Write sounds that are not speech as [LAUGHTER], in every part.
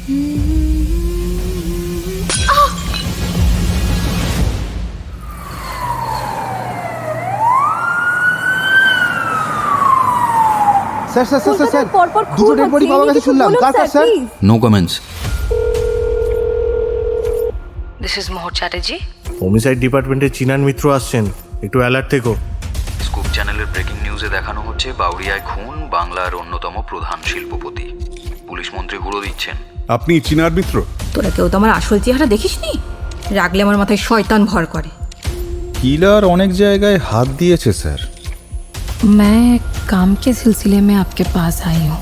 Sir sir sir sir দুটো dead body পাওয়া গেছে শুনলাম। কার কার sir no comments this is Mohor Chatterjee homicide ডিপার্টমেন্টের চিনান মিত্র আসছেন। একটু অ্যালার্ট থেকো। স্কুপ চ্যানেলের ব্রেকিং নিউজে দেখানো হচ্ছে বাউরিয়ায় খুন বাংলার অন্যতম প্রধান শিল্পপতি। পুলিশ মন্ত্রী হুড়ো দিচ্ছেন। আপনি চিনার মিত্র তোরা কেউ তো আমার আসল চেহারা দেখিসনি রাগলে আমার মাথায় শয়তান ভর করে কিলার অনেক জায়গায় হাত দিয়েছে স্যার मैं काम के सिलसिले में आपके पास आई हूँ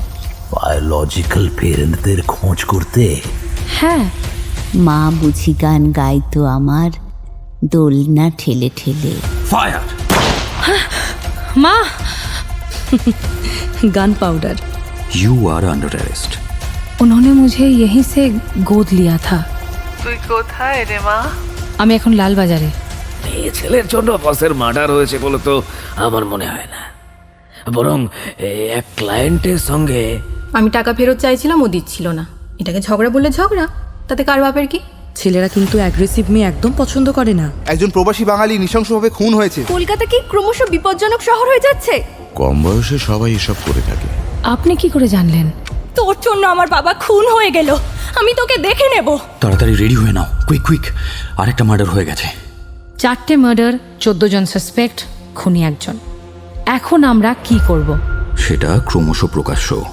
বায়োলজিক্যাল পেরেন্টদের খোঁজ করতে है মা বুঝি গান গাইতো আমার দোলনা ঠেলে ঠেলে ফায়ার माँ [LAUGHS] gunpowder you are under arrest उन्होंने मुझे यहीं से गोद लिया था তুই কোথায় রে মা আমি এখন লালবাজারে মেয়ে ছেলের জন্য বসের মার্ডার হয়েছে বলে তো আমার মনে হয় না বরং এ, এক ক্লায়েন্টের সঙ্গে আমি টাকা ফেরত চাইছিলাম ও দিচ্ছিল না এটাকে ঝগড়া বললে ঝগড়া তাতে কার বাপের কি ছেলেরা কিন্তু অ্যাগ্রেসিভ মেয়ে একদম পছন্দ করে না একজন প্রবাসী বাঙালি নৃশংসভাবে খুন হয়েছে কলকাতা কি ক্রমশ বিপজ্জনক শহর হয়ে যাচ্ছে কম বয়সে সবাই এসব করে থাকে আপনি কি করে জানলেন তোর জন্য আমার বাবা খুন হয়ে গেল। আমি তোকে দেখে নেব। তাড়াতাড়ি রেডি হয়ে নাও। কুইক কুইক আরেকটা মার্ডার হয়ে গেছে। চারটে মার্ডার চোদ্দ জন সাসপেক্ট খুনি একজন। এখন আমরা কি করব? সেটা ক্রমশ প্রকাশ্য।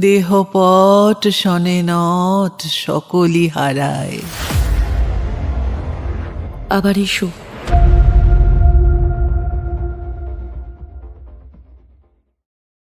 দেহপট শনে নট সকলই হারায়। আবার এসো।